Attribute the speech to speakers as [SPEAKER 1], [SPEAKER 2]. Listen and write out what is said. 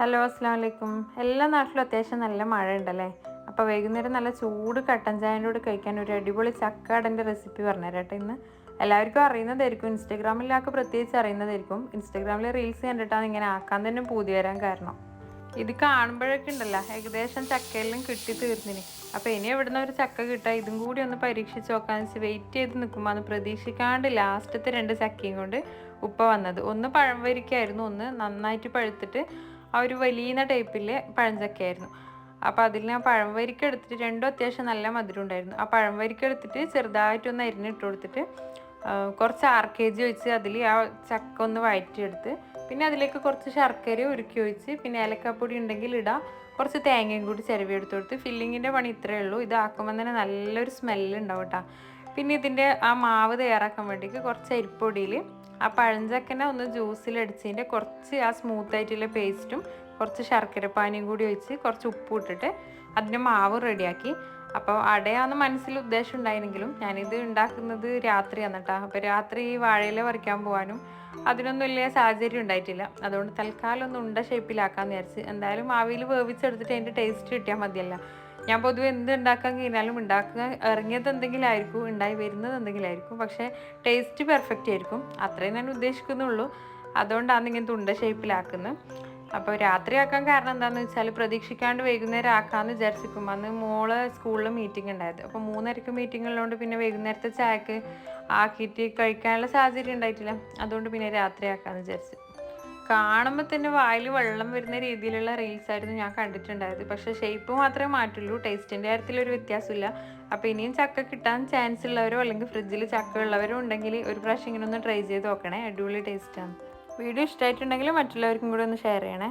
[SPEAKER 1] Hello അസ്സാം വലൈക്കും എല്ലാ നാട്ടിലും അത്യാവശ്യം നല്ല മഴ ഉണ്ടല്ലേ അപ്പോൾ വൈകുന്നേരം നല്ല ചൂട് കട്ടൻ ചായന്റെ കൂടെ കഴിക്കാൻ ഒരു അടിപൊളി ചക്കാടന്റെ റെസിപ്പി പറഞ്ഞുതരാം കേട്ടോ ഇന്ന്. എല്ലാവർക്കും അറിയുന്നതായിരിക്കും. ഇൻസ്റ്റാഗ്രാമിലൊക്കെ പ്രത്യേകിച്ച് അറിയുന്നതായിരിക്കും. ഇൻസ്റ്റാഗ്രാമിൽ റീൽസ് കണ്ടിട്ടാണ് ഇങ്ങനെ ആക്കാൻ തന്നെ പൂതി വരാൻ കാരണം. ഇത് കാണുമ്പോഴൊക്കെ ഉണ്ടല്ലോ ഏകദേശം ചക്കയെല്ലാം കിട്ടി തീർന്നിന്. അപ്പോൾ ഇനി എവിടുന്ന ഒരു ചക്ക കിട്ടുക? ഇതും കൂടി ഒന്ന് പരീക്ഷിച്ച് നോക്കാന്ന് വെച്ച് വെയിറ്റ് ചെയ്ത് നിൽക്കുമ്പോൾ അത് പ്രതീക്ഷിക്കാണ്ട് ലാസ്റ്റത്തെ രണ്ട് ചക്കയും കൊണ്ട് ഉപ്പ വന്നത്. ഒന്ന് പഴം വരിക്കായിരുന്നു. ഒന്ന് നന്നായിട്ട് പഴുത്തിട്ട് ആ ഒരു വലിയ ടൈപ്പിലെ പഴഞ്ചക്കയായിരുന്നു. അപ്പോൾ അതിൽ ഞാൻ പഴംവരിക്ക എടുത്തിട്ട് രണ്ടും അത്യാവശ്യം നല്ല മധുരം ഉണ്ടായിരുന്നു. ആ പഴംവരിക്ക എടുത്തിട്ട് ചെറുതായിട്ടൊന്ന് അരിഞ്ഞിട്ട് കൊടുത്തിട്ട് കുറച്ച് ആർ കെ ജി ഒഴിച്ച് അതിൽ ആ ചക്ക ഒന്ന് വഴറ്റിയെടുത്ത് പിന്നെ അതിലേക്ക് കുറച്ച് ശർക്കര ഉരുക്കി ഒഴിച്ച് പിന്നെ ഏലക്കാപ്പൊടി ഉണ്ടെങ്കിൽ ഇടാം. കുറച്ച് തേങ്ങയും കൂടി ചിരവി എടുത്ത് കൊടുത്ത് ഫില്ലിങ്ങിന്റെ പണി ഇത്രയേ ഉള്ളൂ. ഇതാക്കുമ്പോൾ തന്നെ നല്ലൊരു സ്മെല്ലുണ്ടാവും കേട്ടോ. പിന്നെ ഇതിന്റെ ആ മാവ് തയ്യാറാക്കാൻ വേണ്ടിയിട്ട് കുറച്ച് അരിപ്പൊടിയിൽ ആ പഴഞ്ചക്കനെ ഒന്ന് ജ്യൂസിലടിച്ചതിന്റെ കുറച്ച് ആ സ്മൂത്ത് ആയിട്ടുള്ള പേസ്റ്റും കുറച്ച് ശർക്കരപ്പാനിയും കൂടി ഒഴിച്ച് കുറച്ച് ഉപ്പ് ഇട്ടിട്ട് അതിന്റെ മാവ് റെഡിയാക്കി അപ്പോൾ അടയാന്ന് മനസ്സിൽ ഉദ്ദേശം ഉണ്ടായിരുന്നെങ്കിലും ഞാനിത് ഉണ്ടാക്കുന്നത് രാത്രിയാണ് കേട്ടോ. അപ്പോൾ രാത്രി ഈ വാഴയില പറിക്കാൻ പോകാനും അതിനൊന്നും വലിയ സാഹചര്യം ഉണ്ടായിട്ടില്ല. അതുകൊണ്ട് തൽക്കാലം ഒന്ന് ഉണ്ട ഷേപ്പിലാക്കാമെന്ന് വിചാരിച്ച് എന്തായാലും ആവിയിൽ വേവിച്ചെടുത്തിട്ട് അതിന്റെ ടേസ്റ്റ് കിട്ടിയാൽ മതിയല്ല. ഞാൻ പൊതുവെ എന്ത് ഉണ്ടാക്കാൻ കഴിഞ്ഞാലും ഉണ്ടാക്കുക ഇറങ്ങിയത് എന്തെങ്കിലും ആയിരിക്കും ഉണ്ടായി വരുന്നത് എന്തെങ്കിലും ആയിരിക്കും പക്ഷെ ടേസ്റ്റ് പെർഫെക്റ്റ് ആയിരിക്കും. അത്രയും ഞാൻ ഉദ്ദേശിക്കുന്നുള്ളൂ. അതുകൊണ്ടാണ് ഇങ്ങനത്തെ ഉണ്ട ഷേപ്പിലാക്കുന്നത് അപ്പോൾ രാത്രി ആക്കാൻ കാരണം എന്താണെന്ന് വെച്ചാൽ പ്രതീക്ഷിക്കാണ്ട് വൈകുന്നേരം ആക്കാമെന്ന് വിചാരിച്ചിരിക്കും അന്ന് മോൾ സ്കൂളിൽ മീറ്റിംഗ് ഉണ്ടായത്. അപ്പോൾ മൂന്നരക്ക് മീറ്റിംഗ് ഉള്ളതുകൊണ്ട് പിന്നെ വൈകുന്നേരത്തെ ചായക്ക് ആക്കിയിട്ട് കഴിക്കാനുള്ള സാഹചര്യം ഉണ്ടായിട്ടില്ല. അതുകൊണ്ട് പിന്നെ രാത്രി ആക്കാമെന്ന് വിചാരിച്ചു. കാണുമ്പോൾ തന്നെ വായിൽ വെള്ളം വരുന്ന രീതിയിലുള്ള റീൽസ് ആയിരുന്നു ഞാൻ കണ്ടിട്ടുണ്ടായത്. പക്ഷേ ഷേപ്പ് മാത്രമേ മാറ്റുള്ളൂ. ടേസ്റ്റിന്റെ കാര്യത്തിൽ ഒരു വ്യത്യാസമില്ല. അപ്പോൾ ഇനിയും ചക്ക കിട്ടാൻ ചാൻസ് ഉള്ളവരോ അല്ലെങ്കിൽ ഫ്രിഡ്ജിൽ ചക്ക ഉള്ളവരോ ഉണ്ടെങ്കിൽ ഒരു പ്രാവശ്യം ഇങ്ങനെ ഒന്ന് ട്രൈ ചെയ്ത് നോക്കണേ. അടിപൊളി ടേസ്റ്റാണ് വീഡിയോ ഇഷ്ടമായിട്ടുണ്ടെങ്കിൽ മറ്റുള്ളവർക്കും കൂടെ ഒന്ന് ഷെയർ ചെയ്യണേ.